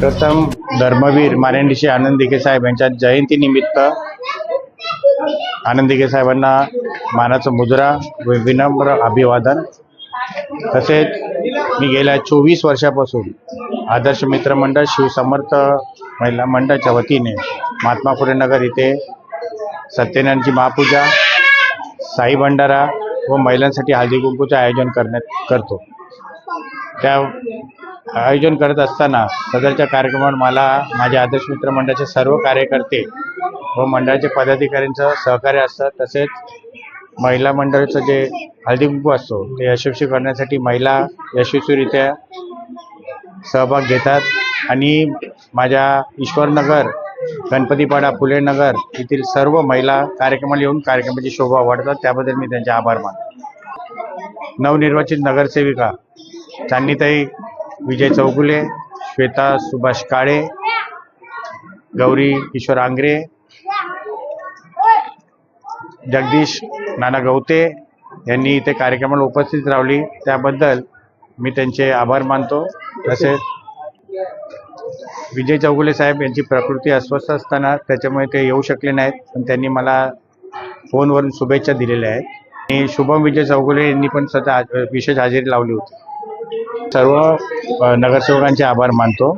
प्रथम धर्मवीर मानेंडीशी आनंद दिघे साहेब यांच्या जयंतीनिमित्त आनंद दिघे साहेबांना मानाचं मुद्रा व विनम्र अभिवादन. तसेच मी गेल्या चोवीस वर्षापासून आदर्श मित्रमंडळ शिवसमर्थ महिला मंडळाच्या वतीने महात्मा फुले नगर इथे सत्यनारायणची महापूजा साई भंडारा व महिलांसाठी हळदी कुंकूचे आयोजन करण्यात करतो. त्या आयोजन करत असताना सदरच्या कार्यक्रमात मला माझ्या आदर्श मित्र मंडळाचे सर्व कार्यकर्ते व मंडळाचे पदाधिकाऱ्यांचं सहकार्य असतं. तसेच महिला मंडळाचं जे हळदीकुंकू असतो ते यशस्वी करण्यासाठी महिला यशस्वीरित्या सहभाग घेतात. आणि माझ्या ईश्वरनगर गणपतीपाडा फुले नगर येथील सर्व महिला कार्यक्रमाला येऊन कार्यक्रमाची शोभा वाढतात. त्याबद्दल मी त्यांचे आभार मानतो. नवनिर्वाचित नगरसेविका चांदीताई विजय चौगुले श्वेता सुभाष काळे गौरी किशोर आंग्रे जगदीश नाना गवते यांनी इथे कार्यक्रमाला उपस्थित राहिली त्याबद्दल मी त्यांचे आभार मानतो. तसेच विजय चौगुले साहेब यांची प्रकृती अस्वस्थ असताना त्याच्यामुळे ते येऊ शकले नाहीत. पण त्यांनी मला फोनवरून शुभेच्छा दिलेल्या आहेत. आणि शुभम विजय चौगुले यांनी पण स्वतः विशेष हजेरी लावली होती. सर्व नगरसेवकांचे आभार मानतो.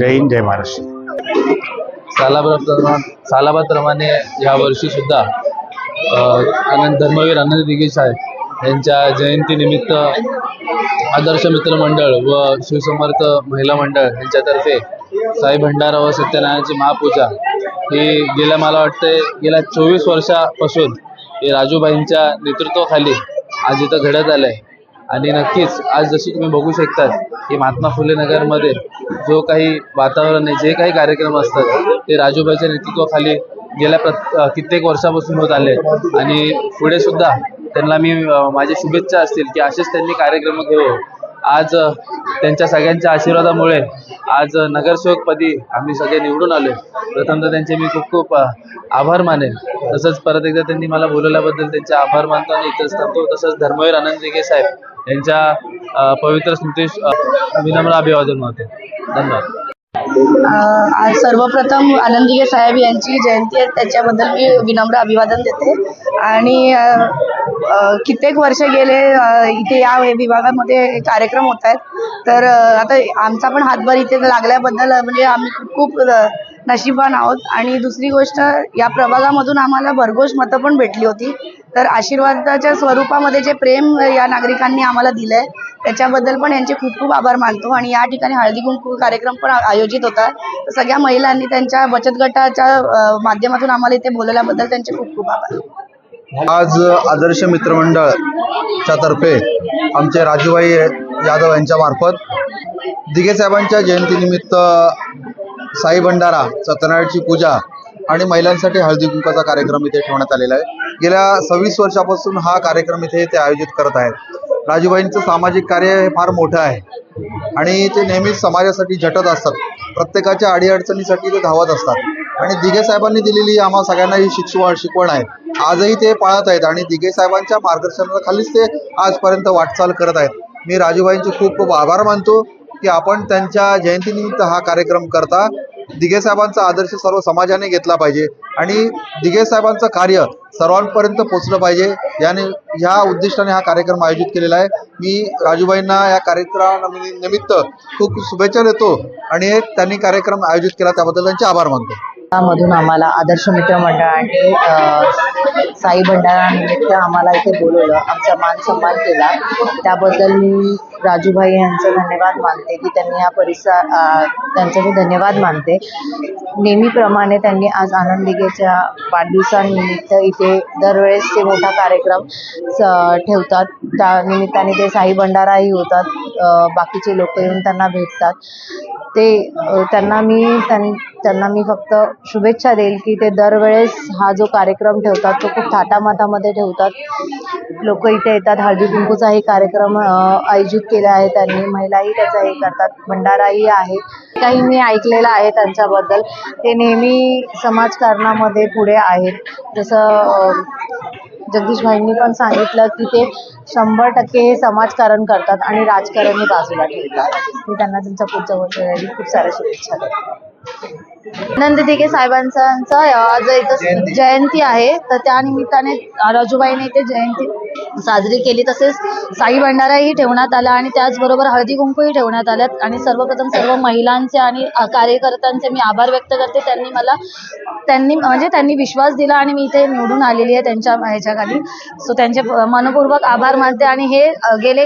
जय हिंद जय महाराष्ट्र. सालाबाद सालाबादप्रमाणे या सुद्धा अनंत आनंद धर्मवीर आनंद दिघे साहेब यांच्या जयंतीनिमित्त आदर्श मित्र मंडळ व शिवसमर्थ महिला मंडळ यांच्यातर्फे साई भंडारा व सत्यनारायणाची महापूजा ही गेल्या मला वाटते गेल्या चोवीस वर्षापासून हे राजूबाईंच्या नेतृत्वाखाली आज इथं घडत आलं आहे आणि नक्कीच आज जशी तुम्ही बघू शकतात की महात्मा फुले नगरमध्ये जो काही वातावरण आहे जे काही कार्यक्रम असतात ते राजूबाईच्या नेतृत्वाखाली गेल्या प्रत कित्येक वर्षापासून होत आले आणि पुढे सुद्धा त्यांना मी माझ्या शुभेच्छा असतील की असेच त्यांनी कार्यक्रम घेऊ आज त्यांच्या सगळ्यांच्या आशीर्वादामुळे आज नगरसेवकपदी आम्ही सगळे निवडून आलो प्रथमतः त्यांचे मी खूप खूप आभार मानेन. तसंच परत एकदा त्यांनी मला बोलवल्याबद्दल त्यांचे आभार मानतो आणि इथंच थांबतो. तसंच धर्मवीर आनंद दिघे साहेब यांच्या पवित्र स्मृतीस विनम्र अभिवादन होते धन्यवाद. आज सर्वप्रथम आनंदीगे साहेब यांची जयंती आहे त्याच्याबद्दल मी विनम्र अभिवादन देते. आणि कित्येक वर्ष गेले इथे या विभागामध्ये कार्यक्रम होत आहेत. तर आता आमचा पण हातभार इथे लागल्याबद्दल म्हणजे आम्ही खूप नशिबान आहोत. आणि दुसरी गोष्ट या प्रभागामधून आम्हाला भरघोष मतं पण भेटली होती. तर आशीर्वादाच्या स्वरूपामध्ये जे प्रेम या नागरिकांनी आम्हाला दिलंय त्याच्याबद्दल पण यांचे खूप खूप आभार मानतो. आणि या ठिकाणी हळदी कुंकू कार्यक्रम पण आयोजित होता तर सगळ्या महिलांनी त्यांच्या बचत गटाच्या माध्यमातून आम्हाला इथे बोलवल्याबद्दल त्यांचे खूप खूप आभार. आज आदर्श मित्रमंडळच्या तर्फे आमचे राजूभाई यादव यांच्या मार्फत दिघे साहेबांच्या जयंतीनिमित्त साई भंडारा सत्यनारायणची पूजा आणि महिलांसाठी हळदी कुंकाचा कार्यक्रम इथे ठेवण्यात आलेला आहे. गेल्या सव्वीस वर्षापासून हा कार्यक्रम इथे ते आयोजित करत आहेत. राजूबाईंचं सामाजिक कार्य हे फार मोठं आहे आणि ते नेहमीच समाजासाठी झटत असतात. प्रत्येकाच्या अडीअडचणीसाठी ते धावत असतात. आणि दिघे साहेबांनी दिलेली आम्हा सगळ्यांना ही शिकवण शिकवण आहे. आजही ते पाळत आहेत आणि दिघे साहेबांच्या मार्गदर्शनाखालीच ते आजपर्यंत वाटचाल करत आहेत. मी राजूबाईंचे खूप खूप आभार मानतो. की आपण त्यांच्या जयंतीनिमित्त हा कार्यक्रम करता. दिघे साहेबांचा आदर्श सर्व समाजाने घेतला पाहिजे आणि दिघे साहेबांचं कार्य सर्वांपर्यंत पोचलं पाहिजे. याने ह्या उद्दिष्टाने हा कार्यक्रम आयोजित केलेला आहे. मी राजूबाईंना या कार्यक्रमानिमित्त खूप खूप शुभेच्छा देतो आणि त्यांनी कार्यक्रम आयोजित केला त्याबद्दल त्यांचे आभार मानतो. मधून आम्हाला आदर्श मित्र मंडळाने आणि साई भंडारानिमित्त आम्हाला इथे बोलवलं आमचा मान सन्मान केला. त्याबद्दल मी राजूभाई यांचं धन्यवाद मानते की त्यांनी या परिसर त्यांचा त्यांचं मी धन्यवाद मानते. नेहमीप्रमाणे त्यांनी आज आनंदिकेच्या वाढदिवसानिमित्त इथे दरवेळेस ते मोठा कार्यक्रम स- ठेवतात. त्या निमित्ताने ते साई भंडाराही होतात. बाकीचे लोक येऊन त्यांना भेटतात. ते त्यांना मी त्यां- त्यांना मी फक्त शुभेच्छा देईल की ते दरवेळेस हा जो कार्यक्रम ठेवतात तो खूप थाटामाटामध्ये ठेवतात. लोक इथे येतात. हळदी कुंकूचाही कार्यक्रम आयोजित केला आहे त्यांनी. महिलाही त्याचा हे करतात. भंडाराही आहे काही मी ऐकलेलं आहे त्यांच्याबद्दल. ते नेहमी समाजकारणामध्ये पुढे आहेत. जसं जगदीश भाईंनी पण सांगितलं की ते शंभर टक्के हे समाजकारण करतात आणि राजकारण हे बाजूला ठेवतात. मी त्यांना त्यांच्या पुढच्या वर्षी खूप साऱ्या शुभेच्छा देते. आनंद दिघे साहेबांचा आज इथं जयंती. आहे. तर त्या निमित्ताने राजूबाईने इथे जयंती साजरी केली. तसेच साई भंडाराही ठेवण्यात आला आणि त्याचबरोबर हळदी कुंकूही ठेवण्यात आल्यात. आणि सर्वप्रथम सर्व महिलांचे आणि कार्यकर्त्यांचे मी आभार व्यक्त करते. त्यांनी मला त्यांनी म्हणजे त्यांनी विश्वास दिला आणि मी इथे निवडून आलेली आहे त्यांच्या ह्याच्याखाली सो त्यांचे मनपूर्वक आभार मानते आणि हे गेले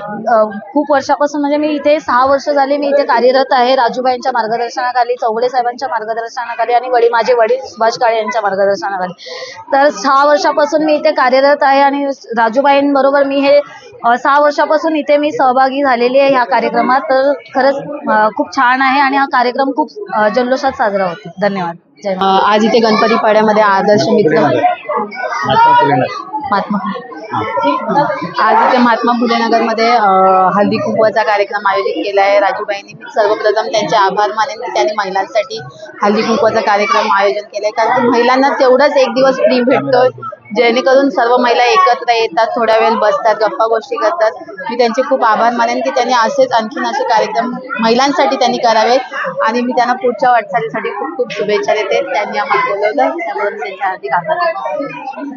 खूप वर्षापासून म्हणजे मी इथे सहा वर्ष झाली मी इथे कार्यरत आहे. राजूबाईंच्या मार्गदर्शनाखाली चौगुले साहेबांच्या मार्गदर्शनाखाली आणि वडील माझे वडील सुभाष काळे यांच्या मार्गदर्शनाखाली. तर सहा वर्षापासून मी इथे कार्यरत आहे आणि राजूबाईंबरोबर मी हे सहा वर्षापासून इथे मी सहभागी झालेली आहे ह्या कार्यक्रमात. तर खरंच खूप छान आहे आणि हा कार्यक्रम खूप जल्लोषात साजरा होतो. धन्यवाद. आज इथे गणपती पाड्यामध्ये आदर्श मित्र. महात्मा आज इथे महात्मा फुले नगरमध्ये अ, हळदी कुंकवाचा कार्यक्रम आयोजित केला आहे राजूबाईंनी मी सर्वप्रथम त्यांचे आभार मानेन की त्यांनी महिलांसाठी हळदी कुंकवाचा कार्यक्रम आयोजन केलाय. कारण की महिलांना तेवढाच एक दिवस फ्री भेटतो जेणेकरून सर्व महिला एकत्र येतात थोड्या वेळ बसतात गप्पा गोष्टी करतात. मी त्यांचे खूप आभार मानेन की त्यांनी असेच आणखीन असे कार्यक्रम महिलांसाठी त्यांनी करावे. आणि मी त्यांना पुढच्या वाटचालीसाठी खूप खूप शुभेच्छा देते. त्यांनी आम्हाला बोलवलं. त्यामुळे त्यांचे हार्दिक आभार